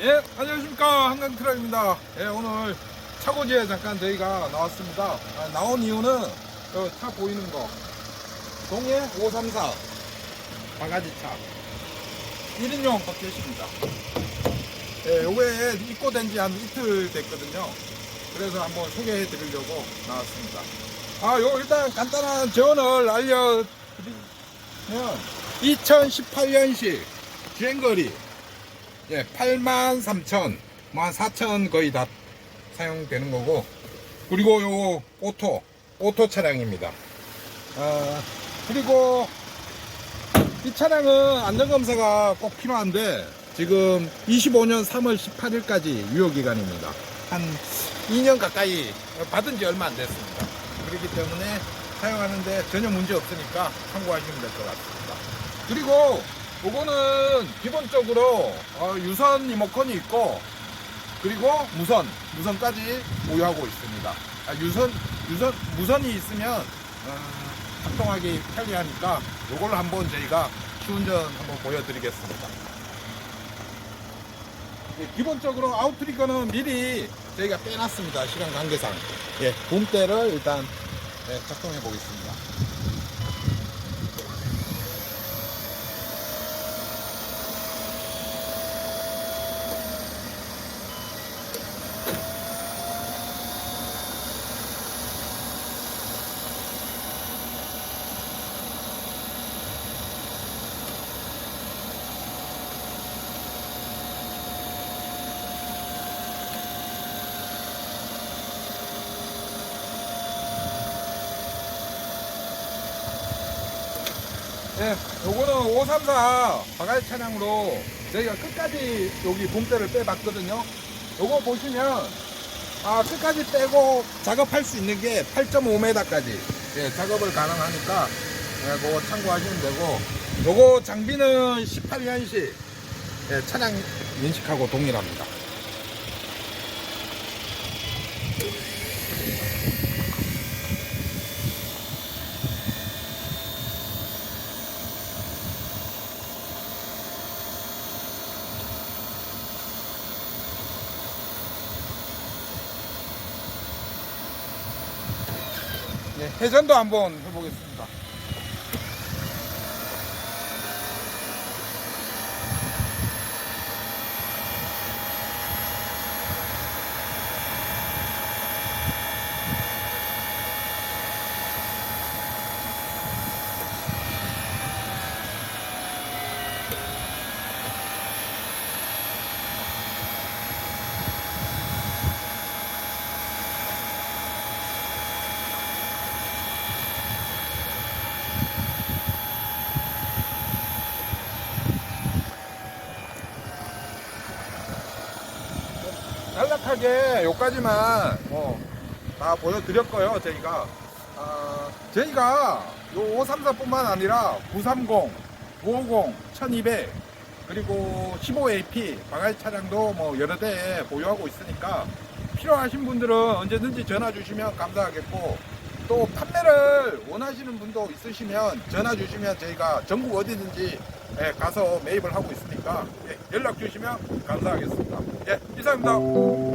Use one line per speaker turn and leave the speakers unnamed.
예, 안녕하십니까. 한강트럭입니다. 예, 오늘 차고지에 잠깐 저희가 나왔습니다. 아, 나온 이유는 저차 보이는 거. 동해 534 바가지 차. 1인용 버켓입니다. 예, 요게 입고된 지 한 이틀 됐거든요. 그래서 한번 소개해 드리려고 나왔습니다. 아, 요 일단 간단한 전을 알려 드리면 2018년식 주행거리 예, 8만 3천, 만 4천 거의 다 사용되는 거고, 그리고 요 오토, 오토 차량입니다. 아, 그리고 이 차량은 안전검사가 꼭 필요한데, 지금 25년 3월 18일까지 유효기간입니다. 한 2년 가까이 받은 지 얼마 안 됐습니다. 그렇기 때문에 사용하는데 전혀 문제 없으니까 참고하시면 될 것 같습니다. 그리고 요거는 기본적으로 어, 유선 리모컨이 있고 그리고 무선 무선까지 보유하고 있습니다. 아, 유선 유선 무선이 있으면 어, 작동하기 편리하니까 요걸 한번 저희가 시운전 한번 보여드리겠습니다. 예, 기본적으로 아웃트리거는 미리 저희가 빼놨습니다. 시간 관계상. 예, 봄대를 일단 예, 작동해 보겠습니다. 네, 요거는 534 바가지 차량으로 저희가 끝까지 여기 봄대를 빼봤거든요. 요거 보시면 아 끝까지 빼고 작업할 수 있는 게 8.5m까지 예, 작업을 가능하니까 예, 그거 참고하시면 되고 요거 장비는 18년식 예, 차량 인식하고 동일합니다. 예, 회전도 한번 해보겠습니다. 간략하게 요까지만 뭐다 보여드렸고요 저희가 아, 저희가 요 534뿐만 아니라 930, 950, 1200 그리고 15AP 바가지 차량도 뭐 여러 대 보유하고 있으니까 필요하신 분들은 언제든지 전화 주시면 감사하겠고 또 판매를 원하시는 분도 있으시면 전화 주시면 저희가 전국 어디든지 예, 가서 매입을 하고 있으니까 예, 연락 주시면 감사하겠습니다. 예, 이상입니다.